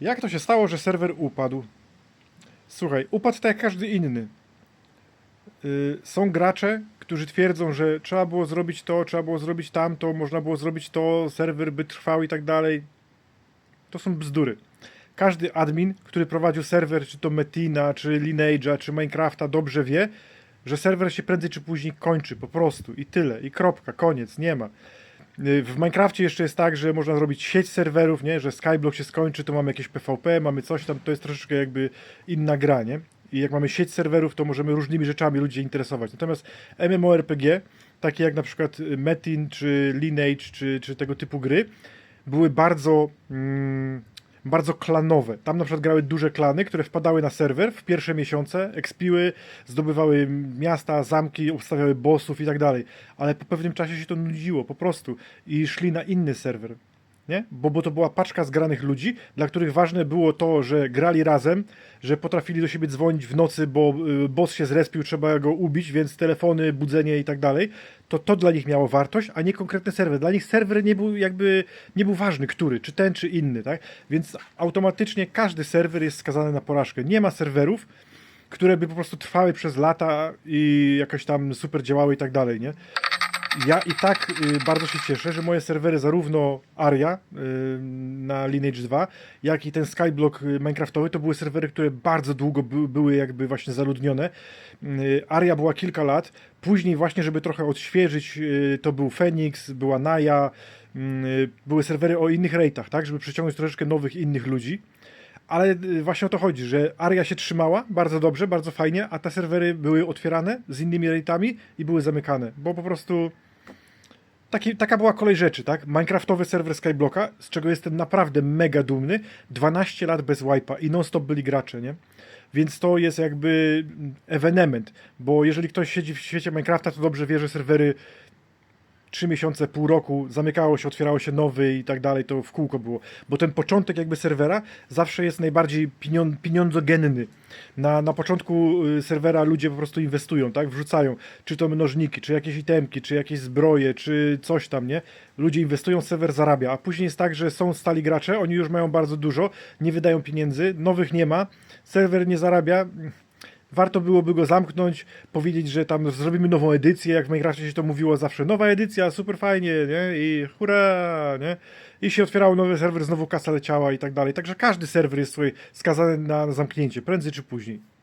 Jak to się stało, że serwer upadł? Słuchaj, upadł tak jak każdy inny. Yy, są gracze, którzy twierdzą, że trzeba było zrobić to, trzeba było zrobić tamto, można było zrobić to, serwer by trwał i tak dalej. To są bzdury. Każdy admin, który prowadził serwer, czy to Metina, czy Lineage'a, czy Minecrafta, dobrze wie, że serwer się prędzej czy później kończy, po prostu. I tyle, i kropka, koniec, nie ma. Y, W Minecrafcie jeszcze jest tak, że można zrobić sieć serwerów, nie? że Skyblock się skończy, to mamy jakieś PvP, mamy coś tam, to jest troszeczkę jakby inna gra, nie? I jak mamy sieć serwerów, to możemy różnymi rzeczami ludzi interesować. Natomiast MMORPG, takie jak na przykład y, Metin, czy Lineage, czy, czy tego typu gry, były bardzo, mm, bardzo klanowe. Tam na przykład grały duże klany, które wpadały na serwer w pierwsze miesiące, ekspiły, zdobywały miasta, zamki, obstawiały bossów i tak dalej. Ale po pewnym czasie się to nudziło po prostu i szli na inny serwer. Nie? Bo, bo to była paczka zgranych ludzi, dla których ważne było to, że grali razem, że potrafili do siebie dzwonić w nocy, bo y, boss się zrespił, trzeba go ubić, więc telefony, budzenie i tak dalej. To to dla nich miało wartość, a nie konkretny serwer. Dla nich serwer nie był jakby nie był ważny, który, czy ten, czy inny, tak? Więc automatycznie każdy serwer jest skazany na porażkę. Nie ma serwerów, które by po prostu trwały przez lata i jakoś tam super działały i tak dalej, nie? Ja i tak y, bardzo się cieszę, że moje serwery, zarówno Aria y, na Lineage 2, jak i ten Skyblock y, Minecraftowy, to były serwery, które bardzo długo by, były jakby właśnie zaludnione. Aria była kilka lat, później właśnie, żeby trochę odświeżyć, to był Phoenix, była Naya, były serwery o innych rate'ach, tak, żeby przyciągnąć troszeczkę nowych, innych ludzi. Ale y, właśnie o to chodzi, że Aria się trzymała bardzo dobrze, bardzo fajnie, a te serwery były otwierane z innymi rate'ami i były zamykane, bo po prostu taki, taka była kolej rzeczy, tak? Minecraftowy serwer Skyblocka, z czego jestem naprawdę mega dumny, 12 lat bez wipe'a i non-stop byli gracze, nie? Więc to jest jakby ewenement, bo jeżeli ktoś siedzi w świecie Minecrafta, to dobrze wie, że serwery trzy miesiące, pół roku, zamykało się, otwierało się nowy i tak dalej, to w kółko było. Bo ten początek jakby serwera zawsze jest najbardziej pieniądz, pieniądzogenny. Na, na początku y, serwera ludzie po prostu inwestują, tak? Wrzucają, czy to mnożniki, czy jakieś itemki, czy jakieś zbroje, czy coś tam, nie? Ludzie inwestują, serwer zarabia, a później jest tak, że są stali gracze, oni już mają bardzo dużo, nie wydają pieniędzy, nowych nie ma, serwer nie zarabia, warto byłoby go zamknąć, powiedzieć, że tam zrobimy nową edycję, jak w Minecrafcie się to mówiło zawsze, nowa edycja, super fajnie, nie? I hurra, nie? I się otwierało nowy serwer, znowu kasa leciała i tak dalej. Także każdy serwer jest swój skazany na zamknięcie, prędzej czy później.